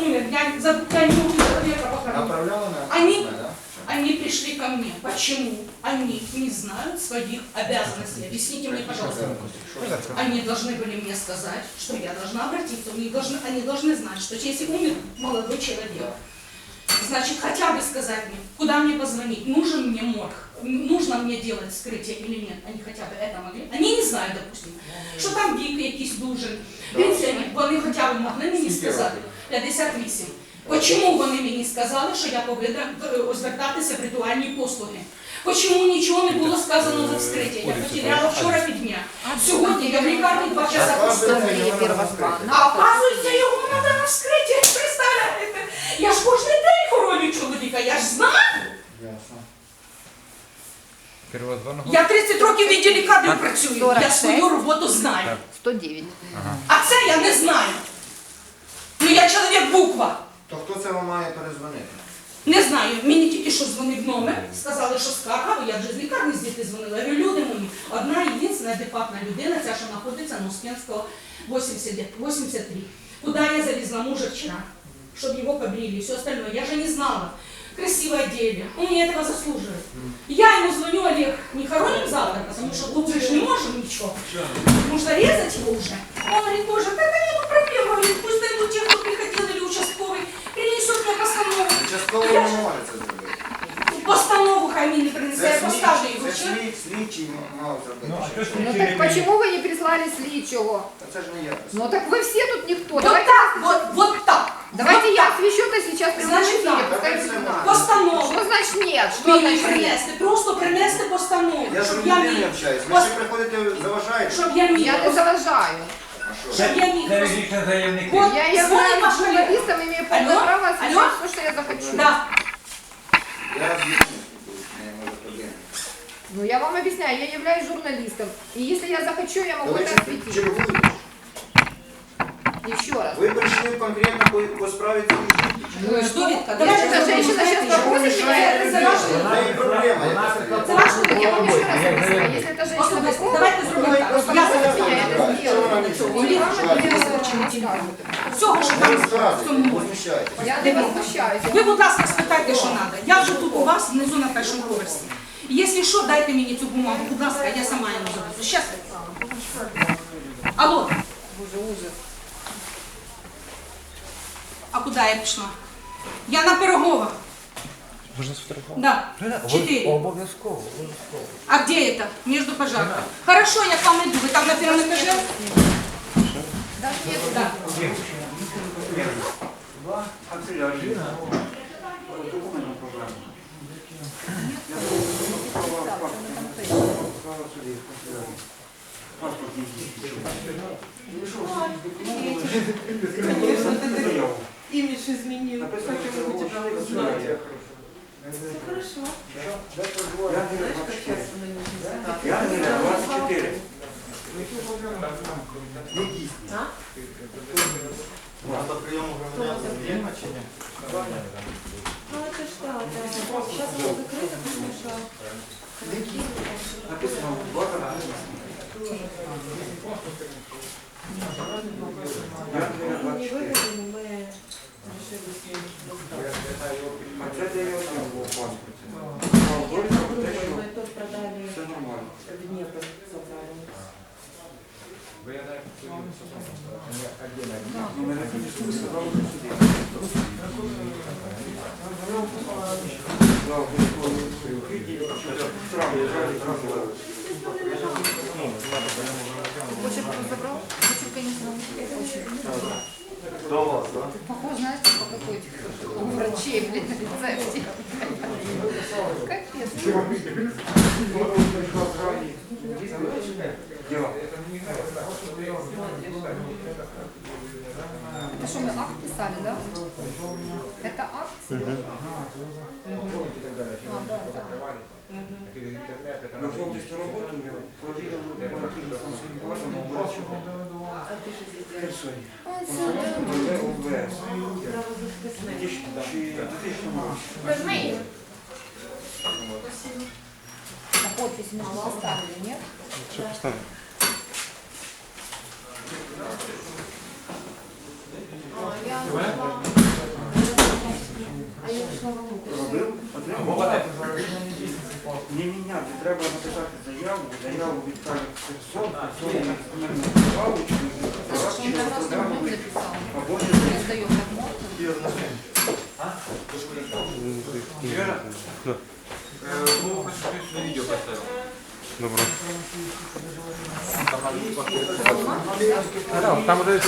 умер, я, за, я не могу человека похоронить. Они- да? Они пришли ко мне. Почему? Они не знают своих обязанностей. Объясните мне, пожалуйста. Они должны были мне сказать, что я должна обратиться. Они должны, они должны знать, что если умер молодой человек, значит, хотя бы сказать мне, куда мне позвонить, нужен мне морг, нужно мне делать вскрытие или нет. Они хотя бы это могли. Они не знают, допустим, що там вік якийсь дуже. Пенсіонер, вони хоча б могли мені Скільки сказати. років? 58. Чому вони мені сказали, що я повинна е, звертатися в ритуальні послуги? Чому нічого не було сказано за вскриття? Я потеряла вчора півдня. Сьогодні я в лікарні два часа Оказується, поставила. його Первого треба плана. А оказується, Я 30 років в відділі кадрів працюю, я свою роботу знаю. 109. А це я не знаю. Ну я чоловік буква. То хто це вам має перезвонити? Не знаю, мені тільки що дзвонив номер, сказали, що скарга, бо я вже з лікарні звідти дзвонила. Я говорю, люди мої, одна єдина адекватна людина, ця, що знаходиться на Успенського 83. Куди я завезла мужа вчора, щоб його побрили, все остальное. Я же не знала. Красиво одели, он не этого заслуживает. Я ему звоню, Олег, не хороним завтра, потому что лучше же не можем ничего. Потому что резать его уже. Он говорит, боже, да это нету проблем, говорит, пусть дойдут те, кто приходил или участковый, перенесут мне постанову. Частково Я не ж- може це зробити. Постанову хай мені принесе, я Це поставлю слідчий, його. це Чи? слід- слідчий м- мав зробити. Ну, а Чи- що ж Ну так почему вы не прислали слідчого? Та це ж не я. Ну так вы все тут никто. Вот Давайте, так, вот, вот так. давайте вот я так. освещу это сейчас прямо в Значит эфире. так. пускай Давайте сюда. сюда. Постанову. Что значит нет? Что Мені значит нет? принести, просто принести постанову, Я з щоб я людиною міг, общаюсь. Ви Пос- ще приходите, заважаєте? щоб я міг, Я не заважаю. А що? щоб я міг. Це лічні заявники. Вот. Я Звонит являюсь ваш коллега. журналистом, имею полное Алло? право Алло? освещать все, что я захочу. Да. Я з людьми спілкуюсь, не може проблеми. Ну я вам объясняю, я являюсь журналистом. И если я захочу, я могу Ви это чер- осветить. чергуєте? Еще раз. Ви прийшли конкретно по, по справі цієї жінки? Ну и что, Витка, Я давайте эта женщина сейчас попросит меня Це ваш У неї проблема. я так Вона- Це ваш Я вам еще раз объясняю, если эта женщина Особисто. попросит, Давайте зробимо так. Просто Я не зараз знаю, я это що сделаю. вона не И чує. вам Що это ви дело розкручений расскажут. Всього, що Не там в розказуйте, цьому не море. возмущайтесь. Я не возмущаюсь. Ви, будь ласка, спитайте, що треба. Я вже тут у вас внизу на першому поверсі. Якщо що, дайте мені цю бумагу, будь ласка, я сама її завезу. Щас. Алло, Боже, ужас. а куди я пішла? Я на Пирогова. Можна сфотографувати? Да, четыре. Обов'язково, обов'язково. А где это? Между пожарками. Хорошо, я к вам иду. Вы там на первом этаже? Даже нет, Да. Имидж изменил. Как его будет знать? Хорошо. Знаешь, как часто на него не знаю. А? Ну это что, да. Сейчас оно закрыто, потому что... Мы Решили с ним Мы тут продали в Днепр, забрали. Почерк кто забрал? Почерк, конечно, очень. Похож, знаете, ключей, блин, представьте. Капец. Это что, мы акт писали, да? Это акт? Угу. Да, А подпись мы же поставили, нет? Робив, отримав. Не міняти, треба написати заяву, заяву відправити в Херсон, Херсон чи днем записал. або Не можно? Да. Добре. Дома? А, да, там уже.